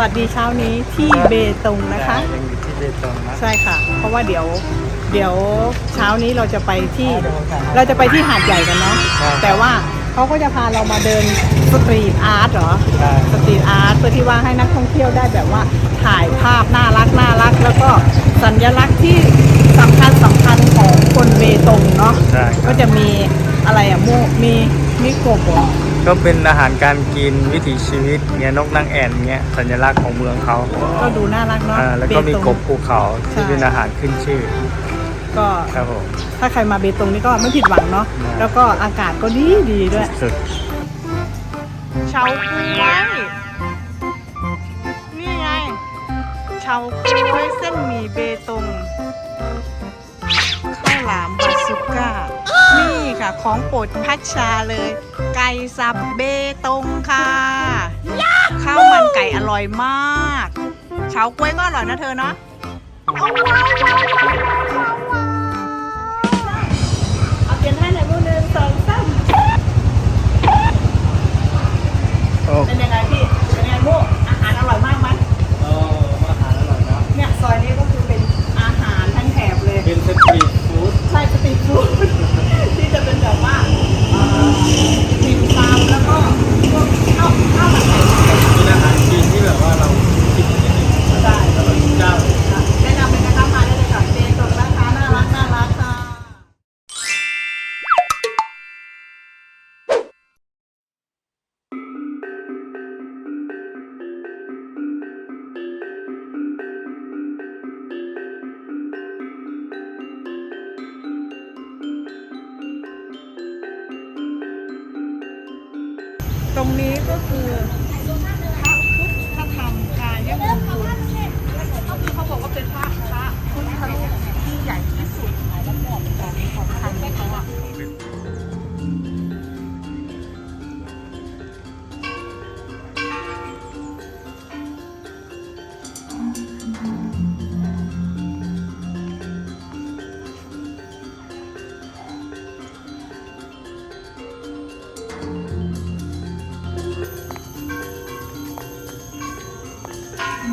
วัสดีเช้านี้ที่เบตงนะคะ ยังอยู่ที่เบตงนะใช่ค่ะ เพราะว่าเดี๋ยวเดี๋ยวเช้านี้เราจะไปที่เราจะไปที่หาดใหญ่กันเนาะแต่ว่าเขาก็จะพาเรามาเดินสตรีทอาร์ตเหรอใช่สตรีทอาร์ตเพื่อที่ว่าให้นักท่องเที่ยวได้แบบว่าถ่ายภาพน่ารักน่ารัก แล้วก็สัญลักษณ์ที่สำคัญสำคัญของคนเบตงเนาะใช่คก็รับจะมีอะไรอะมูมีมิโกโบะ ก็เป็นอาหารการกินวิถีชีวิตเงี้ยนกนางแอ่นเงี้ยสัญลักษณ์ของเมืองเขาก็ดูน่ารักเนาะอ่าแล้วก็มีเบตง กบภูเขาที่ใช่ เป็นอาหารขึ้นชื่อก็ครับผม ถ้าใครมาเบตงนี่ก็ไม่ผิดหวังเนาะใช่ แล้วก็อากาศก็ดีดีด้วยสุดเฉาก๊วยนี่ไงเฉาก๊วยเส้นหมี่เบตงข้าวหลามบาสุก้านี่ค่ะของโปรดพัชชาเลย ไก่สับเบตงค่ะ ข้าวมันไก่อร่อยมากเฉาก๊วยก็อร่อยนะเธอเนาะเอาเปลี่ยนให้หน่อยมือหนึ่งสองสามๆโอ้เป็นยังไงพี่ เป็นยังไงโมอาหารอร่อยมากไหม ตรงนี้ก็คือพระพุทธธรรมกายมงคลก็คือเขาบอกว่าเป็นพระ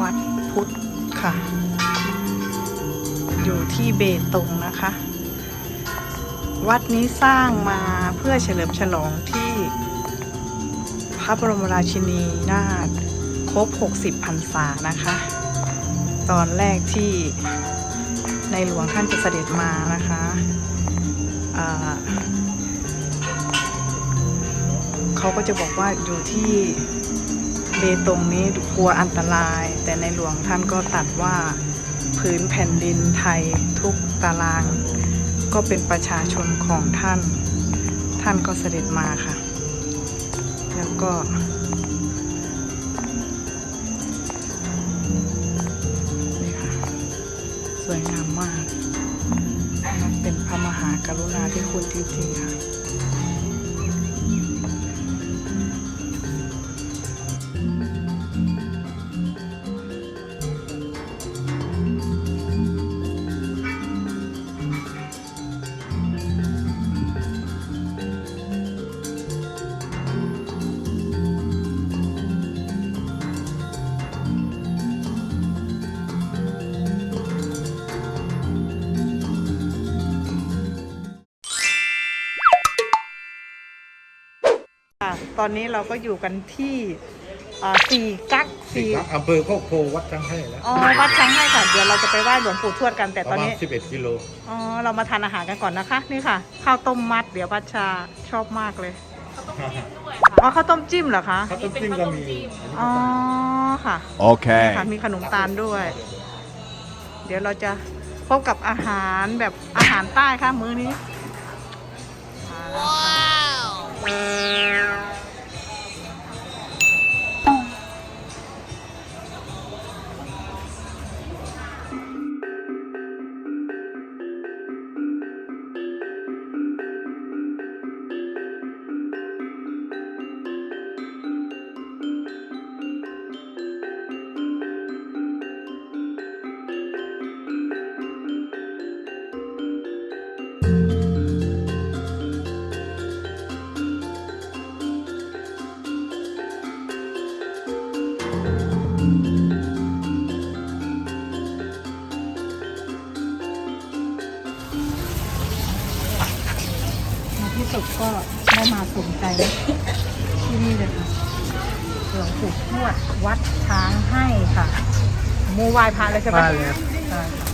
วัดพุทธค่ะ อยู่ที่เบตงนะคะ วัดนี้สร้างมาเพื่อเฉลิมฉลองที่ พระบรมราชินีนาถครบ 60พรรษานะคะ ตอนแรกที่ในหลวงท่านจะเสด็จมานะคะเขาก็จะบอกว่าอยู่ที่ เบตงนี้กลัวอันตราย แต่ในหลวงท่านก็ตัดว่าพื้นแผ่นดินไทยทุกตาราง ก็เป็นประชาชนของท่าน ท่านก็เสด็จมาค่ะ แล้วก็นี่ค่ะสวยงามมาก เป็นพระมหากรุณาธิคุณจริงๆค่ะ ตอนนี้เราก็อยู่กันที่เอ่อสี่กักสี่สี่ครับอำเภอโคกโพวัดจังให้แล้วอ๋อวัดช้างให้ค่ะเดี๋ยวเราจะไปไหว้หลวงปู่ทวดกันแต่ปตอระนมาณนี้11กิโลอ๋อเรามาทานอาหารกันก่อนนะคะ นี่ค่ะข้าวต้มมัด เดี๋ยวพัชชาชอบมากเลยอ๋อข้าวต้มจิ้มเหรอคะข้าวต้มจิ้มก็มีอ๋อค่ะ Okay. ค่ะมีขนมตาลด้วย เดี๋ยวเราจะพบกับอาหารแบบอาหารใต้ค่ะมื้อนี้ Música สุดก็ได้มาสนใจที่นี่เลยค่ะหลวงปู่ทวดวัดช้างให้ค่ะมูวายพาเลยใช่ไหมไหว้เลยใช่ค่ะ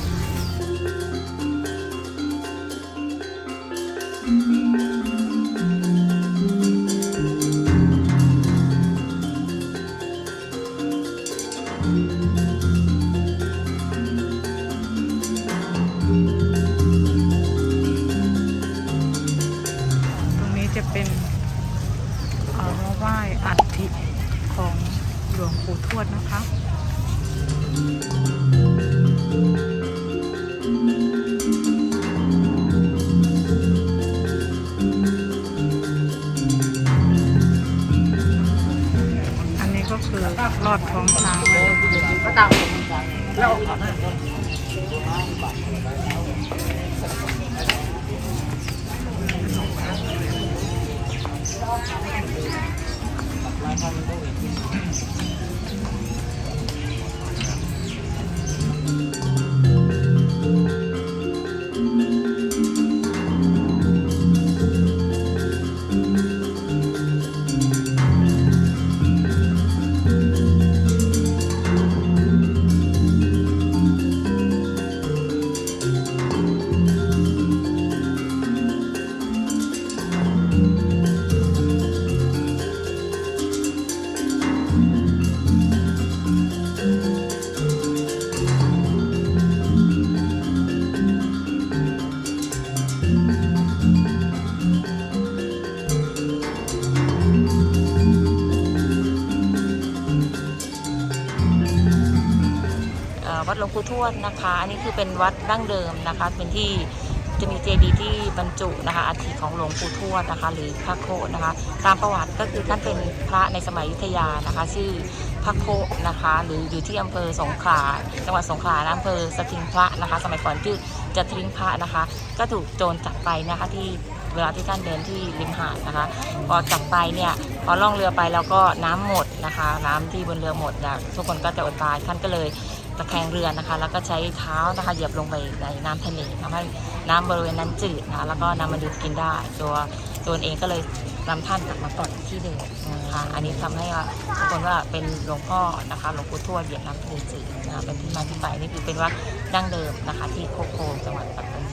นี้ก็คือลอดท้องช้างนะคะเอ่อวัดหล วงปู่ทวดนะคะ อันนี้คือเป็นวัดดั้งเดิมนะคะ เป็นที่จะมีเจดีย์ที่บรรจุนะคะอัฐิของหลวงปู่ทวดนะคะ หรือพระโคนะคะ ตามประวัติก็คือท่านเป็นพระในสมัยยุธยานะคะ ชื่อพระโคนะคะ หรืออยู่ที่อำเภอสงขลาจังหวัดสงขลานะอำเภอสถิงพระนะคะ สมัยก่อนชื่อจะทิ้งพระนะคะ ก็ถูกโจรจับไปนะคะที่เวลาที่ท่านเดินที่ริมหาดนะคะ พอจับไปเนี่ยพอล่องเรือไปแล้วก็น้ำหมดนะคะ น้ำที่บนเรือหมดเนี่ยทุกคนก็จะอดตายท่านก็เลย ตะแคงเรือนะคะ แล้วก็ใช้เท้านะคะเหยียบลงไปในน้ำทะเลทำให้น้ำบริเวณนั้นจืดนะคะแล้วก็นำมาดื่มกินได้ ตัวตัวเองก็เลยนำท่านกลับมาปล่อยที่เดิมนะคะอันนี้ทำให้ว่าทุกคนว่าเป็นหลวงพ่อนะคะหลวงปู่ทวดเหยียบน้ำทะเลจืดนะคะเป็นที่มาที่ไปนี่คือเป็นวัดดั้งเดิมนะคะ ที่โคกโคจังหวัดปัตตานี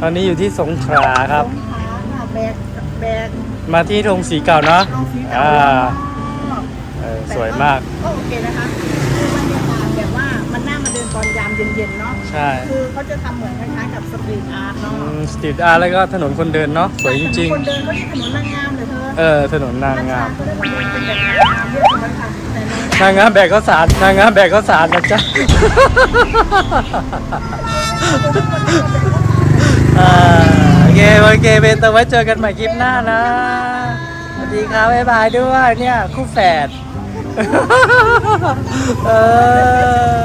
ตอนนี้อยู่ที่สงขลาครับ สงขลาค่ะแบกแบกมาที่โรงสีเก่าเนาะลงสีเก่าอ่าก็เออสวยมาก ก็โอเคนะคะคือบรรยากาศแบบว่ามันน่ามาเดินตอนยามเย็นๆเนาะใช่คือเขาจะทำเหมือนคล้ายๆกับสตรีทอาร์ตเนาะสตรีทอาร์แล้วก็ถนนคนเดินเนาะสวยจริง คนเดินเขาเรียกถนนนางงามเลยเธอๆ เออ ถนนนางงามก็ได้มาเป็นแบบนางงามเรียกมันค่ะแต่ในนางงามแบกข้าวสารนางงามแบกข้าวสารนะจ๊ะอ่า โอเคโอเคเบนตัวไว้เจอกันใหม่คลิปหน้านะสวัสดีครับบ๊ายบายด้วยเนี่ยคู่แฝดเออ